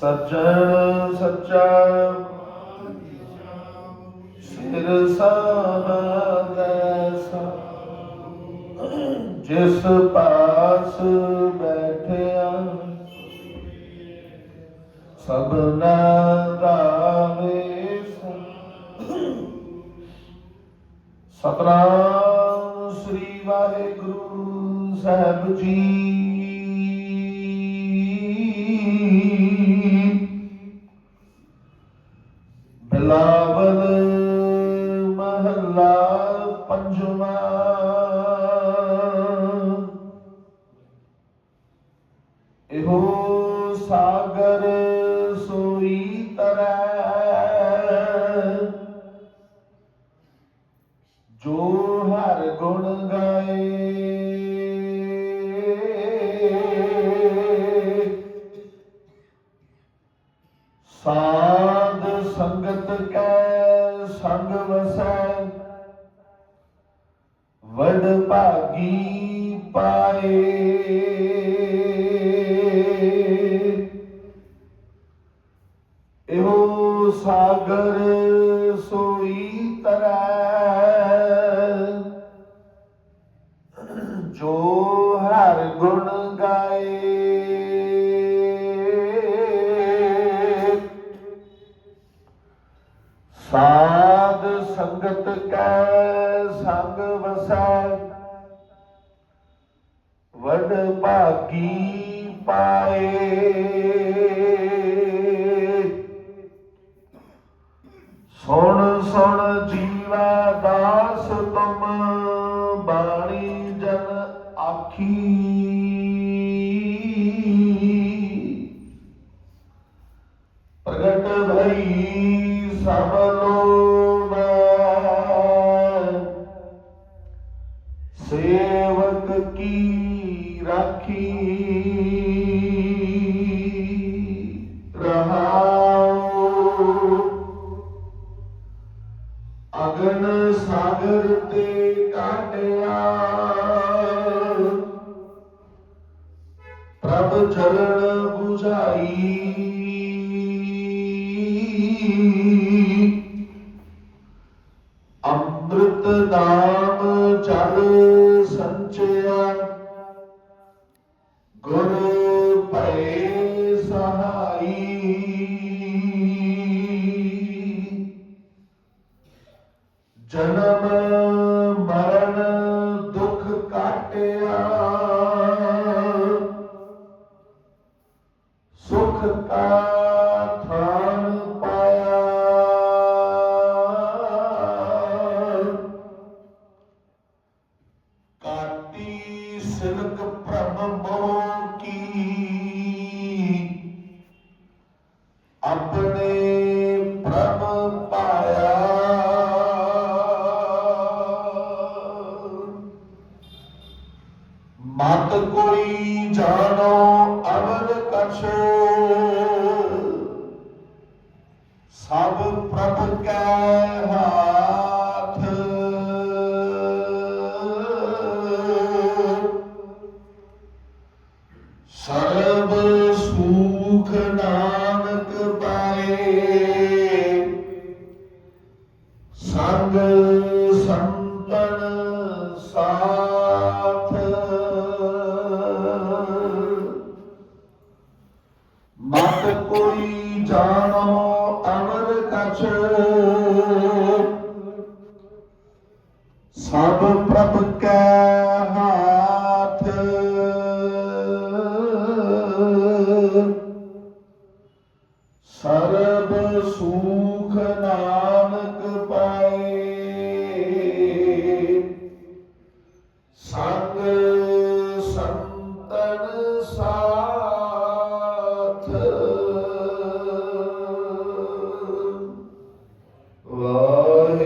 ਸੱਜਣ ਸੱਚਾ ਸਿਰ ਸਾਦੈਸਾ ਜਿਸ ਪਾਸ ਬੈਠਿਆ ਸਭਨਾ ਰਾਵੇ ਸਤਨਾਮ ਸ੍ਰੀ ਵਾਹਿਗੁਰੂ ਸਾਹਿਬ ਜੀ। ਬਿਲਾਵਲ ਮਹੱਲਾ ਪੰਜਵਾਂ। ਇਹੋ ਸਾਗਰ ਸੋਈ ਤਰੈ। ਜੋ ਹਰ ਗੁਣ ਗਾਏ ਸੰਗ ਵਸੈ। ਵਡ ਭਾਗੀ ਪਾਏ। ਇਹੋ ਸਾਗਰ ਸੋਈ ਤਰੈ। ਜੋ ਹਰ ਗੁਣ ਗਾਏ। ਸਾ ਸੰਗਤ ਕੈ ਸੰਗ ਵਸੈ। ਵਡ ਭਾਗੀ ਪਾਏ। ਸੁਣ ਸੁਣ ਜੀਵਾ ਦਾਸ ਤੁਮ, ਬਾਣੀ ਜਨ ਆਖੀ। ਪ੍ਰਗਟ ਭਈ ਸਭ ਲੋ ਪ੍ਰਭ ਚਰਨ 부ਝਾਈ ਆਪਣੇ ਪ੍ਰਭ ਪਾਇਆ। ਮਤ ਕੋਈ ਜਾਣੋ ਅਵਰ ਕਛ। ਸਭ ਪ੍ਰਭ ਕੈ ਜਾਣੋ ਅਮਰ ਕਛ ਸਭ ਪ੍ਰਭ ਕੈ ਹਾਥ। ਸਰਬ ਸੁਖ ਨਾਨਕ